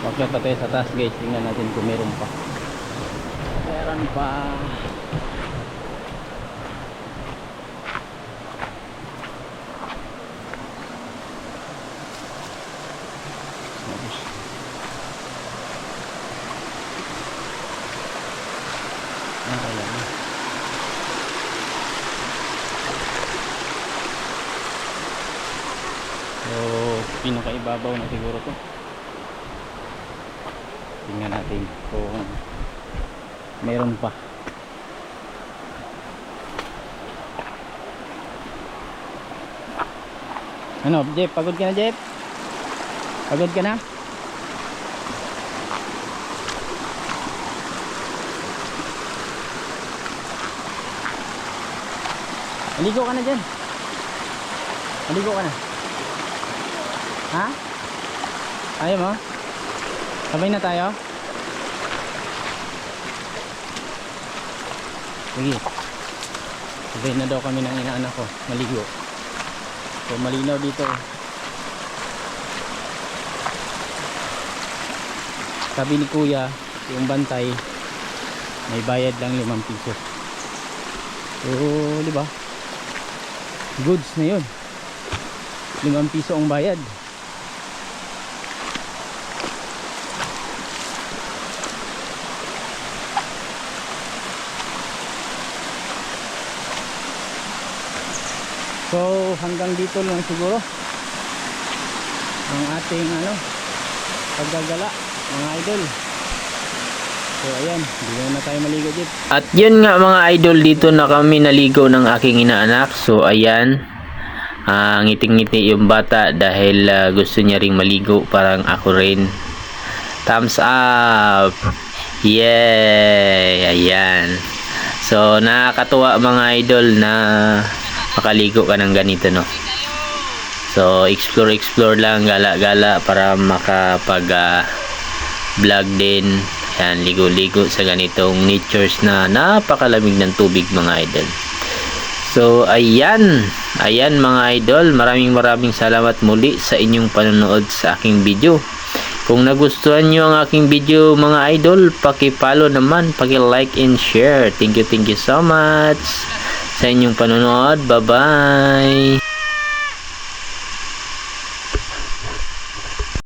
Akyat pa tayo sa taas guys. Tingnan natin kung meron pa. Meron pa. So, pinakaibabaw na siguro to. Tingnan natin kung meron pa. Ano, Jeff? Pagod ka na, Jeff? Pagod ka na? Aligo ka na dyan. Aligo ka na. Ha? Ayaw mo? Sabay na tayo? Sige. Sabay na daw kami ng inaanak ko. Maligo. So malinaw dito. Sabi ni kuya, yung bantay, may bayad lang 5 piso. So, di ba? Goods na yun. 5 piso ang bayad. So hanggang dito lang siguro ang ating ano paggagala mga idol. So ayan, hindi na tayo maligo dito. At yun nga mga idol, dito na kami naligo ng aking inaanak. So ayan, ah, ngiting-ngiti yung bata dahil ah, gusto niya ring maligo parang ako rin. Thumbs up! Yay! Ayan. So nakakatuwa mga idol na makaligo ka ng ganito no. So explore explore lang gala-gala para makapag ah, vlog din. Yan, ligo-ligo sa ganitong natures na napakalamig ng tubig mga idol. So, ayan. Ayan mga idol. Maraming maraming salamat muli sa inyong panonood sa aking video. Kung nagustuhan nyo ang aking video mga idol, paki-follow naman, paki-like and share. Thank you, thank you so much sa inyong panonood. Bye-bye!